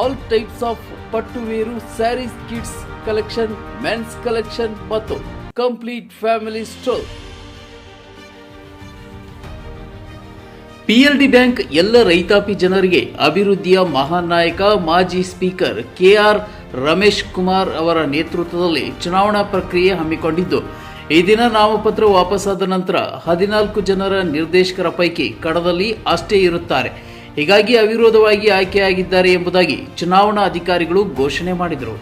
all types of ಪಟ್ಟುವೇರು sarees kids collection men's collection ಮತ್ತು complete family store PLD bank ಎಲ್ಲ ರೈತಾಪಿ ಜನರಿಗೆ ಅಭಿವೃದ್ಧಿಯ ಮಹಾನ್ ನಾಯಕ ಮಾಜಿ ಸ್ಪೀಕರ್ ಕೆಆರ್ ರಮೇಶ್ ಕುಮಾರ್ ಅವರ ನೇತೃತ್ವದಲ್ಲಿ ಚುನಾವಣಾ ಪ್ರಕ್ರಿಯೆ ಹಮ್ಮಿಕೊಂಡಿದ್ದು. ಈ ದಿನ ನಾಮಪತ್ರ ವಾಪಸ್ಸಾದ ನಂತರ ಹದಿನಾಲ್ಕು ಜನರ ನಿರ್ದೇಶಕರ ಪೈಕಿ ಕಡದಲ್ಲಿ ಅಷ್ಟೇ ಇರುತ್ತಾರೆ. ಹೀಗಾಗಿ ಅವಿರೋಧವಾಗಿ ಆಯ್ಕೆಯಾಗಿದ್ದಾರೆ ಎಂಬುದಾಗಿ ಚುನಾವಣಾ ಅಧಿಕಾರಿಗಳು ಘೋಷಣೆ ಮಾಡಿದರು.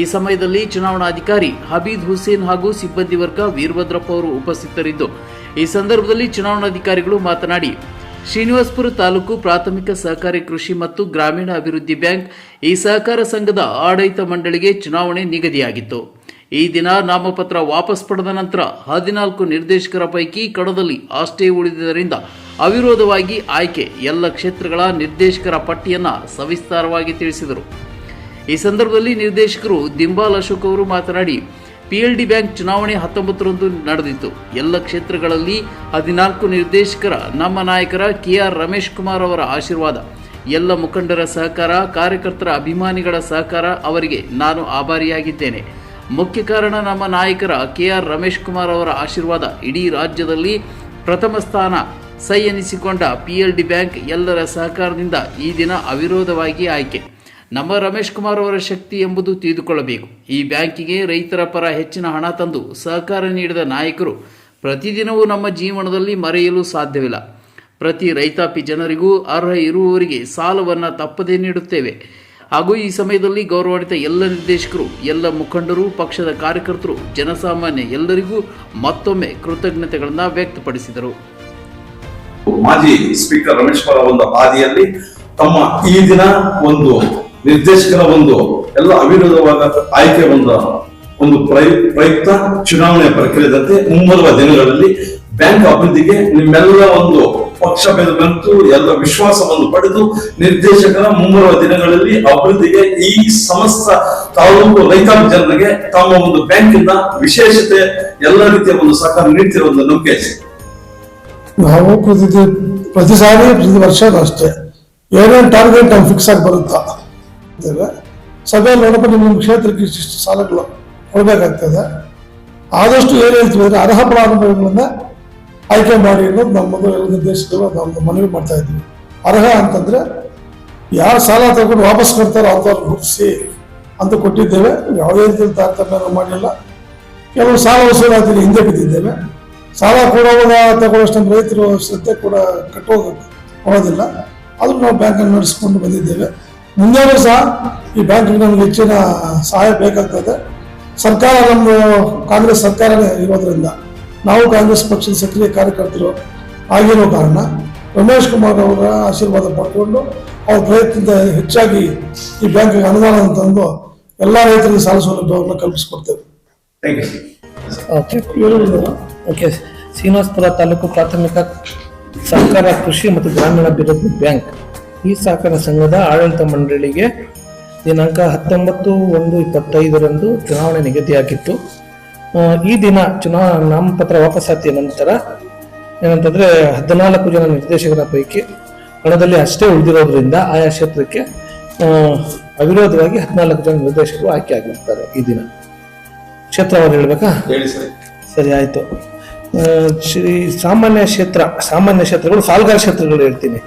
ಈ ಸಮಯದಲ್ಲಿ ಚುನಾವಣಾಧಿಕಾರಿ ಹಬೀದ್ ಹುಸೇನ್ ಹಾಗೂ ಸಿಬ್ಬಂದಿ ವರ್ಗ ವೀರಭದ್ರಪ್ಪ ಅವರು ಉಪಸ್ಥಿತರಿದ್ದು, ಈ ಸಂದರ್ಭದಲ್ಲಿ ಚುನಾವಣಾಧಿಕಾರಿಗಳು ಮಾತನಾಡಿ, ಶ್ರೀನಿವಾಸಪುರ ತಾಲೂಕು ಪ್ರಾಥಮಿಕ ಸಹಕಾರಿ ಕೃಷಿ ಮತ್ತು ಗ್ರಾಮೀಣ ಅಭಿವೃದ್ಧಿ ಬ್ಯಾಂಕ್ ಈ ಸಹಕಾರ ಸಂಘದ ಆಡಳಿತ ಮಂಡಳಿಗೆ ಚುನಾವಣೆ ನಿಗದಿಯಾಗಿತ್ತು. ಈ ದಿನ ನಾಮಪತ್ರ ವಾಪಸ್ ಪಡೆದ ನಂತರ ಹದಿನಾಲ್ಕು ನಿರ್ದೇಶಕರ ಪೈಕಿ ಕಡದಲ್ಲಿ ಅಷ್ಟೇ ಉಳಿದಿದ್ದರಿಂದ ಅವಿರೋಧವಾಗಿ ಆಯ್ಕೆ ಎಲ್ಲ ಕ್ಷೇತ್ರಗಳ ನಿರ್ದೇಶಕರ ಪಟ್ಟಿಯನ್ನು ಸವಿಸ್ತಾರವಾಗಿ ತಿಳಿಸಿದರು. ಈ ಸಂದರ್ಭದಲ್ಲಿ ನಿರ್ದೇಶಕರು ದಿಂಬಾಲ್ ಅಶೋಕ್ ಅವರು ಮಾತನಾಡಿ ಪಿಎಲ್ಡಿ ಬ್ಯಾಂಕ್ ಚುನಾವಣೆ ಹತ್ತೊಂಬತ್ತರಂದು ನಡೆದಿತ್ತು. ಎಲ್ಲ ಕ್ಷೇತ್ರಗಳಲ್ಲಿ ಹದಿನಾಲ್ಕು ನಿರ್ದೇಶಕರ, ನಮ್ಮ ನಾಯಕರ ಕೆ ಆರ್ ರಮೇಶ್ ಕುಮಾರ್ ಅವರ ಆಶೀರ್ವಾದ. ಎಲ್ಲ ಮುಖಂಡರ ಸಹಕಾರ, ಕಾರ್ಯಕರ್ತರ ಅಭಿಮಾನಿಗಳ ಸಹಕಾರ ಅವರಿಗೆ ನಾನು ಆಭಾರಿಯಾಗಿದ್ದೇನೆ. ಮುಖ್ಯ ಕಾರಣ ನಮ್ಮ ನಾಯಕರ ಕೆ ಆರ್ ರಮೇಶ್ ಕುಮಾರ್ ಅವರ ಆಶೀರ್ವಾದ ಇಡೀ ರಾಜ್ಯದಲ್ಲಿ ಪ್ರಥಮ ಸ್ಥಾನ ಸೈ ಎನಿಸಿಕೊಂಡ ಪಿಎಲ್ಡಿ ಬ್ಯಾಂಕ್ ಎಲ್ಲರ ಸಹಕಾರದಿಂದ ಈ ದಿನ ಅವಿರೋಧವಾಗಿ ಆಯ್ಕೆ. ನಮ್ಮ ರಮೇಶ್ ಕುಮಾರ್ ಅವರ ಶಕ್ತಿ ಎಂಬುದು ತಿಳಿದುಕೊಳ್ಳಬೇಕು. ಈ ಬ್ಯಾಂಕಿಗೆ ರೈತರ ಪರ ಹೆಚ್ಚಿನ ಹಣ ತಂದು ಸಹಕಾರ ನೀಡಿದ ನಾಯಕರು ಪ್ರತಿದಿನವೂ ನಮ್ಮ ಜೀವನದಲ್ಲಿ ಮರೆಯಲು ಸಾಧ್ಯವಿಲ್ಲ. ಪ್ರತಿ ರೈತಾಪಿ ಜನರಿಗೂ ಅರ್ಹ ಇರುವವರಿಗೆ ಸಾಲವನ್ನು ತಪ್ಪದೇ ನೀಡುತ್ತೇವೆ. ಹಾಗೂ ಈ ಸಮಯದಲ್ಲಿ ಗೌರವಾನ್ವಿತ ಎಲ್ಲ ನಿರ್ದೇಶಕರು, ಎಲ್ಲ ಮುಖಂಡರು, ಪಕ್ಷದ ಕಾರ್ಯಕರ್ತರು, ಜನಸಾಮಾನ್ಯ ಎಲ್ಲರಿಗೂ ಮತ್ತೊಮ್ಮೆ ಕೃತಜ್ಞತೆಗಳನ್ನು ವ್ಯಕ್ತಪಡಿಸಿದರು. ಮಾಜಿ ಸ್ಪೀಕರ್ ರಮೇಶ್ ಅವರ ಒಂದು ಹಾದಿಯಲ್ಲಿ ತಮ್ಮ ಈ ದಿನ ಒಂದು ನಿರ್ದೇಶಕರ ಒಂದು ಎಲ್ಲ ಅವಿರೋಧವಾದ ಆಯ್ಕೆ ಒಂದು ಒಂದು ಪ್ರಯ, ಪ್ರಯುಕ್ತ ಚುನಾವಣೆ ಪ್ರಕ್ರಿಯೆದಂತೆ ಮುಂಬರುವ ದಿನಗಳಲ್ಲಿ ಬ್ಯಾಂಕ್ ಅಭಿವೃದ್ಧಿಗೆ ನಿಮ್ಮೆಲ್ಲ ಒಂದು ಪಕ್ಷ ಬಂತು, ಎಲ್ಲ ವಿಶ್ವಾಸವನ್ನು ಪಡೆದು ನಿರ್ದೇಶಕರ ಮುಂಬರುವ ದಿನಗಳಲ್ಲಿ ಅಭಿವೃದ್ಧಿಗೆ ಈ ಸಮಸ್ತ ತಾಲೂಕು ರೈತಾಪಿ ಜನರಿಗೆ ತಮ್ಮ ಒಂದು ಬ್ಯಾಂಕಿಂದ ವಿಶೇಷತೆ, ಎಲ್ಲ ರೀತಿಯ ಒಂದು ಸಹಕಾರ ನೀಡ್ತಿರುವ ಒಂದು ನಂಬಿಕೆ. ನಾವು ಪ್ರತಿ ಪ್ರತಿ ಸಾರಿ ಪ್ರತಿ ವರ್ಷ ಅಷ್ಟೇ. ಏನೇನು ಟಾರ್ಗೆಟ್ ನಾವು ಫಿಕ್ಸ್ ಆಗಿ ಬರುತ್ತಾ? ಅಂತೇವೆ ಸಭೆಯಲ್ಲಿ ನೋಡಪ್ಪ, ನಿಮ್ಮ ಕ್ಷೇತ್ರಕ್ಕೆ ಇಷ್ಟಿಷ್ಟು ಸಾಲಗಳು ಕೊಡಬೇಕಾಗ್ತದೆ. ಆದಷ್ಟು ಏನು ಹೇಳ್ತೀವಿ ಅಂದ್ರೆ ಅರ್ಹ ಫಲಾನುಭವಿಗಳನ್ನ ಆಯ್ಕೆ ಮಾಡಿ ಅನ್ನೋದು ನಮ್ಮದು ಎಲ್ಲ ನಿರ್ದೇಶಕರು ನಾವು ಮನವಿ ಮಾಡ್ತಾ ಇದ್ವಿ. ಅರ್ಹ ಅಂತಂದ್ರೆ, ಯಾರು ಸಾಲ ತಗೊಂಡು ವಾಪಸ್ ಕೊಡ್ತಾರೋ ಅಂಥವ್ರು ಗುರುತಿಸಿ ಅಂತ ಕೊಟ್ಟಿದ್ದೇವೆ. ಯಾವುದೇ ರೀತಿಯಲ್ಲಿ ತಾರತಮ್ಯ ಮಾಡಿಲ್ಲ. ಕೆಲವು ಸಾಲ ಹಿಂದೆ ಬಿದ್ದಿದ್ದೇವೆ. ಸಾಲ ಕೊಡುವಾಗ ತಗೊಳ್ಳೋಷ್ಟು ನಮ್ಮ ರೈತರು ಶ್ರದ್ಧೆ ಕೂಡ ಕಟ್ಟೋ ಕೊಡೋದಿಲ್ಲ ಅದನ್ನು ನಾವು ಬ್ಯಾಂಕನ್ನು ನಡೆಸ್ಕೊಂಡು ಬಂದಿದ್ದೇವೆ. ಮುಂದೆನೂ ಸಹ ಈ ಬ್ಯಾಂಕಿಗೆ ನಮಗೆ ಹೆಚ್ಚಿನ ಸಹಾಯ ಬೇಕಾಗ್ತದೆ. ಸರ್ಕಾರ ನಮ್ಮದು ಕಾಂಗ್ರೆಸ್ ಸರ್ಕಾರನೇ ಇರೋದ್ರಿಂದ ನಾವು ಕಾಂಗ್ರೆಸ್ ಪಕ್ಷದ ಸಕ್ರಿಯ ಕಾರ್ಯಕರ್ತರು ಆಗಿರೋ ಕಾರಣ ರಮೇಶ್ ಕುಮಾರ್ ಅವರ ಆಶೀರ್ವಾದ ಪಡ್ಕೊಂಡು ಅವ್ರ ಪ್ರಯತ್ನದಿಂದ ಹೆಚ್ಚಾಗಿ ಈ ಬ್ಯಾಂಕಿಗೆ ಅನುದಾನ ತಂದು ಎಲ್ಲ ರೈತರಿಗೆ ಸಾಲ ಸೌಲಭ್ಯವನ್ನು ಕಲ್ಪಿಸಿಕೊಡ್ತೇವೆ. ಓಕೆ ಶ್ರೀನಿವಾಸಪುರ ತಾಲೂಕು ಪ್ರಾಥಮಿಕ ಸಹಕಾರ ಕೃಷಿ ಮತ್ತು ಗ್ರಾಮೀಣ ಅಭಿವೃದ್ಧಿ ಬ್ಯಾಂಕ್. ಈ ಸಹಕಾರ ಸಂಘದ ಆಡಳಿತ ಮಂಡಳಿಗೆ ದಿನಾಂಕ ಹತ್ತೊಂಬತ್ತು ಒಂದು ಇಪ್ಪತ್ತೈದರಂದು ಚುನಾವಣೆ ನಿಗದಿಯಾಗಿತ್ತು. ಈ ದಿನ ಚುನಾವ ನಾಮಪತ್ರ ವಾಪಸ್ಸಾತಿಯ ನಂತರ ಏನಂತಂದ್ರೆ ಹದಿನಾಲ್ಕು ಜನ ನಿರ್ದೇಶಕರ ಪೈಕಿ ಕಣದಲ್ಲಿ ಅಷ್ಟೇ ಉಳಿದಿರೋದ್ರಿಂದ ಆಯಾ ಕ್ಷೇತ್ರಕ್ಕೆ ಅವಿರೋಧವಾಗಿ ಹದಿನಾಲ್ಕು ಜನ ನಿರ್ದೇಶಕರು ಆಯ್ಕೆ ಆಗಿರ್ತಾರೆ ಈ ದಿನ. ಕ್ಷೇತ್ರವಾಗಿ ಹೇಳ್ಬೇಕಾ? ಹೇಳಿ ಸರ್. ಸರಿ ಆಯ್ತು. ಶ್ರೀ ಸಾಮಾನ್ಯ ಕ್ಷೇತ್ರ, ಸಾಮಾನ್ಯ ಕ್ಷೇತ್ರಗಳು, ಸಾಲ್ಗಾರ್ ಕ್ಷೇತ್ರಗಳು ಹೇಳ್ತೀನಿ.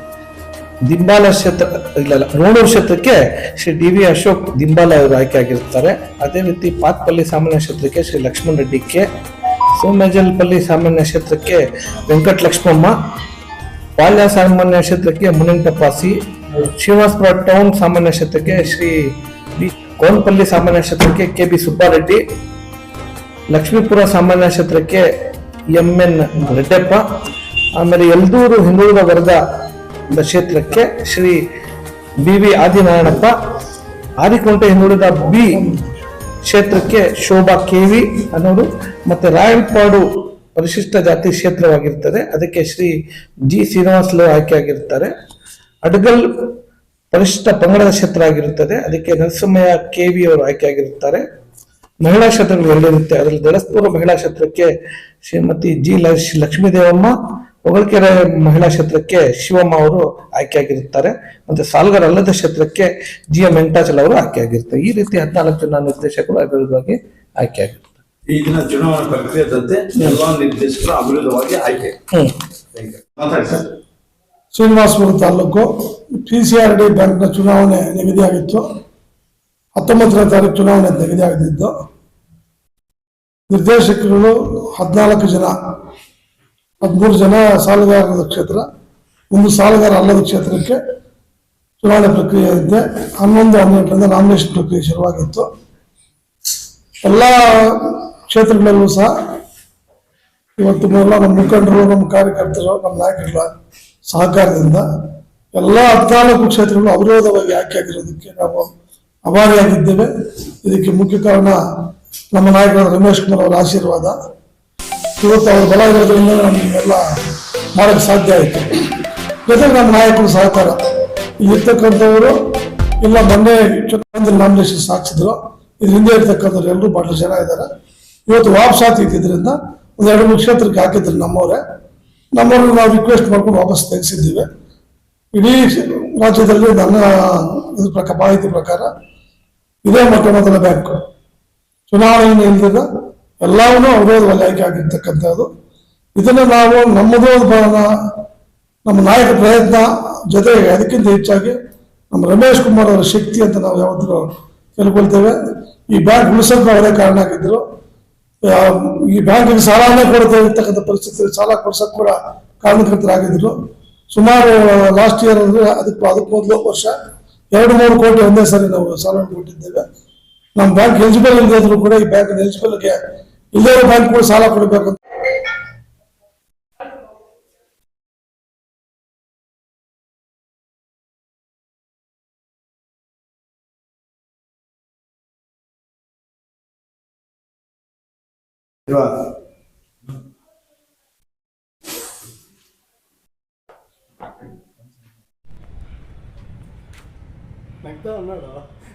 ದಿಂಬಾಲ ಕ್ಷೇತ್ರ, ಇಲ್ಲಲ್ಲ ಇಲ್ಲ ನೋಡೂರು ಕ್ಷೇತ್ರಕ್ಕೆ ಶ್ರೀ ಡಿ ವಿ ಅಶೋಕ್ ದಿಂಬಾಲ ಅವರು ಆಯ್ಕೆ ಆಗಿರ್ತಾರೆ. ಅದೇ ರೀತಿ ಪಾತ್ಪಲ್ಲಿ ಸಾಮಾನ್ಯ ಕ್ಷೇತ್ರಕ್ಕೆ ಶ್ರೀ ಲಕ್ಷ್ಮಣ ರೆಡ್ಡಿ ಕೆ, ಸೋಮೇಜಲ್ಪಲ್ಲಿ ಸಾಮಾನ್ಯ ಕ್ಷೇತ್ರಕ್ಕೆ ವೆಂಕಟ ಲಕ್ಷ್ಮಮ್ಮ, ಬಾಲ್ಯ ಸಾಮಾನ್ಯ ಕ್ಷೇತ್ರಕ್ಕೆ ಮುನಿಂಟಪ್ಪ ಸಿ ಶ್ರೀನಿವಾಸಪುರ ಟೌನ್ ಸಾಮಾನ್ಯ ಕ್ಷೇತ್ರಕ್ಕೆ ಶ್ರೀ ಬಿ ಕೋನ್ಪಲ್ಲಿ ಸಾಮಾನ್ಯ ಕ್ಷೇತ್ರಕ್ಕೆ ಕೆ ಬಿ ಸುಬ್ಬಾರೆಡ್ಡಿ, ಲಕ್ಷ್ಮೀಪುರ ಸಾಮಾನ್ಯ ಕ್ಷೇತ್ರಕ್ಕೆ ಎಂ ಎನ್ ರೆಡ್ಡಪ್ಪ, ಆಮೇಲೆ ಯಲ್ದೂರು ಹಿಂದುಳಿದ ವರ್ಗ ಕ್ಷೇತ್ರಕ್ಕೆ ಶ್ರೀ ಬಿ ವಿ ಆದಿನಾರಾಯಣಪ್ಪ, ಆದಿಕೊಂಟೆ ಹಿಂದುಳಿದ ಬಿ ಕ್ಷೇತ್ರಕ್ಕೆ ಶೋಭಾ ಕೆ ವಿ ಅನ್ನೋರು, ಮತ್ತು ರಾಯಲ್ಪಾಡು ಪರಿಶಿಷ್ಟ ಜಾತಿ ಕ್ಷೇತ್ರವಾಗಿರ್ತದೆ. ಅದಕ್ಕೆ ಶ್ರೀ ಜಿ ಶ್ರೀನಿವಾಸಲು ಆಯ್ಕೆಯಾಗಿರ್ತಾರೆ. ಅಡ್ಗಲ್ ಪರಿಶಿಷ್ಟ ಪಂಗಡದ ಕ್ಷೇತ್ರ ಆಗಿರುತ್ತದೆ ಅದಕ್ಕೆ ನರಸಿಂಹಯ್ಯ ಕೆ ವಿ ಅವರು ಆಯ್ಕೆಯಾಗಿರುತ್ತಾರೆ ಮಹಿಳಾ ಕ್ಷೇತ್ರಗಳು ಎರಡಿರುತ್ತೆ ಅದರಲ್ಲಿ ದಳಸ್ಪುರ ಮಹಿಳಾ ಕ್ಷೇತ್ರಕ್ಕೆ ಶ್ರೀಮತಿ ಜಿ ಲಕ್ಷ್- ದೇವಮ್ಮ ಹೊಗಳಕೆರೆ ಮಹಿಳಾ ಕ್ಷೇತ್ರಕ್ಕೆ ಶಿವಮ್ಮ ಅವರು ಆಯ್ಕೆಯಾಗಿರುತ್ತಾರೆ. ಮತ್ತೆ ಸಾಲ್ಗರ್ ಅಲ್ಲದ ಕ್ಷೇತ್ರಕ್ಕೆ ಜಿ ಎಂ ವೆಂಕಟಾಚಲ ಅವರು ಆಯ್ಕೆಯಾಗಿರ್ತಾರೆ ಈ ರೀತಿ ಹದಿನಾಲ್ಕು ಜನ ನಿರ್ದೇಶಕರು ಅಭಿವೃದ್ಧವಾಗಿ ಆಯ್ಕೆಯಾಗಿರ್ತಾರೆ ಈಗಿನ ದಿನ ಚುನಾವಣಾ ಪ್ರಕ್ರಿಯೆದಂತೆ ಎಲ್ಲಾ ನಿರ್ದೇಶಕರು ಅವಿರೋಧವಾಗಿ ಆಯ್ಕೆ. Srinivasapura taluk P C R D ಬ್ಯಾಂಕ್ನ ಚುನಾವಣೆ ನಿಗದಿಯಾಗಿತ್ತು. ಹತ್ತೊಂಬತ್ತನೇ ತಾರೀಕು ಚುನಾವಣೆ ನಿಗದಿಯಾಗದಿದ್ದು ನಿರ್ದೇಶಕರು ಹದಿನಾಲ್ಕು ಜನ, ಹದಿಮೂರು ಜನ ಸಾಲುಗಾರರ ಕ್ಷೇತ್ರ, ಒಂದು ಸಾಲುಗಾರ ಅಲ್ಲದ ಕ್ಷೇತ್ರಕ್ಕೆ ಚುನಾವಣೆ ಪ್ರಕ್ರಿಯೆ ಇದ್ದೆ ಹನ್ನೊಂದು ಹನ್ನೆರಡರಿಂದ ನಾಮಿನೇಷನ್ ಪ್ರಕ್ರಿಯೆ ಶುರುವಾಗಿತ್ತು. ಎಲ್ಲ ಕ್ಷೇತ್ರಗಳಲ್ಲೂ ಸಹ ಇವತ್ತು ಮೊದಲ ನಮ್ಮ ಮುಖಂಡರು, ನಮ್ಮ ಕಾರ್ಯಕರ್ತರು, ನಮ್ಮ ನಾಯಕರುಗಳ ಸಹಕಾರದಿಂದ ಎಲ್ಲ ಹದಿನಾಲ್ಕು ಕ್ಷೇತ್ರಗಳು ಅವಿರೋಧವಾಗಿ ಆಯ್ಕೆಯಾಗಿರೋದಕ್ಕೆ ನಾವು ಅಭಾರಿಯಾಗಿದ್ದೇವೆ ಇದಕ್ಕೆ ಮುಖ್ಯ ಕಾರಣ ನಮ್ಮ ನಾಯಕ ರಮೇಶ್ ಕುಮಾರ್ ಅವರ ಆಶೀರ್ವಾದ. ಇವತ್ತು ಅವರ ಬಲ ಇರೋದ್ರಿಂದ ನಮಗೆಲ್ಲ ಮಾಡಕ್ಕೆ ಸಾಧ್ಯ ಆಯಿತು. ಜೊತೆಗೆ ನಮ್ಮ ನಾಯಕರು ಸಹಕಾರ. ಇಲ್ಲಿರ್ತಕ್ಕಂಥವರು ಇಲ್ಲ ಮೊನ್ನೆ ನಾಮಿನೇಷನ್ ಸಾಕ್ಸಿದ್ರು ಇದ್ರ ಹಿಂದೆ ಇರ್ತಕ್ಕಂಥವ್ರು ಎಲ್ಲರೂ ಬಹಳ ಜನ ಇದ್ದಾರೆ. ಇವತ್ತು ವಾಪಸ್ ಆತಿದ್ದರಿಂದ ಒಂದು ಎರಡು ಮೂರು ಕ್ಷೇತ್ರಕ್ಕೆ ಹಾಕಿದ್ರು ನಮ್ಮವರೇ. ನಮ್ಮವ್ರನ್ನ ನಾವು ರಿಕ್ವೆಸ್ಟ್ ಮಾಡ್ಕೊಂಡು ವಾಪಸ್ ತೆಗೆಸಿದ್ದೀವಿ. ಇಡೀ ರಾಜ್ಯದಲ್ಲಿ ನನ್ನ ಮಾಹಿತಿ ಪ್ರಕಾರ ಇದೇ ಮೊಟ್ಟ ಮೊದಲ ಬ್ಯಾಂಕ್. ಚುನಾವಣೆ ಇಲ್ದಿರ ಎಲ್ಲವನ್ನೂ ಅವರೇ ವಲಯಕ್ಕೆ ಆಗಿರ್ತಕ್ಕಂಥದ್ದು. ಇದನ್ನು ನಾವು ನಮ್ಮದೋ ನಮ್ಮ ನಾಯಕ ಪ್ರಯತ್ನ ಜೊತೆಗೆ ಅದಕ್ಕಿಂತ ಹೆಚ್ಚಾಗಿ ನಮ್ಮ ರಮೇಶ್ ಕುಮಾರ್ ಅವರ ಶಕ್ತಿ ಅಂತ ನಾವು ಯಾವತ್ತೂ ತಿಳ್ಕೊಳ್ತೇವೆ. ಈ ಬ್ಯಾಂಕ್ ಉಳಿಸಲು ಅವರೇ ಕಾರಣ ಆಗಿದ್ದರು. ಈ ಬ್ಯಾಂಕಿಗೆ ಸಾಲನೇ ಕೊಡದೇ ಇರ್ತಕ್ಕಂಥ ಪರಿಸ್ಥಿತಿ ಸಾಲ ಕೊಡ್ಸೋಕೆ ಕೂಡ ಕಾರಣಕರ್ತರಾಗಿದ್ದರು ಸುಮಾರು, ಲಾಸ್ಟ್ ಇಯರ್ ಅಂದರೆ ಅದಕ್ಕೆ ಅದಕ್ಕೆ ಮೊದಲು ವರ್ಷ ಎರಡು, ಮೂರು ಕೋಟಿ ಒಂದೇ ಸರಿ ನಾವು ಸಾಲ ಕೊಟ್ಟಿದ್ದೇವೆ. ನಮ್ಮ ಬ್ಯಾಂಕ್ ಎಲಿಜಿಬಲ್ ಇಲ್ಲದಿದ್ರು ಕೂಡ ಈ ಬ್ಯಾಂಕ್ ಎಲಿಜಿಬಲ್ಗೆ ಇಲ್ಲೇ ಬ್ಯಾಂಕ್ ಕೂಡ ಸಾಲ ಕೊಡಬೇಕು ಅಂತ. 你那会儿再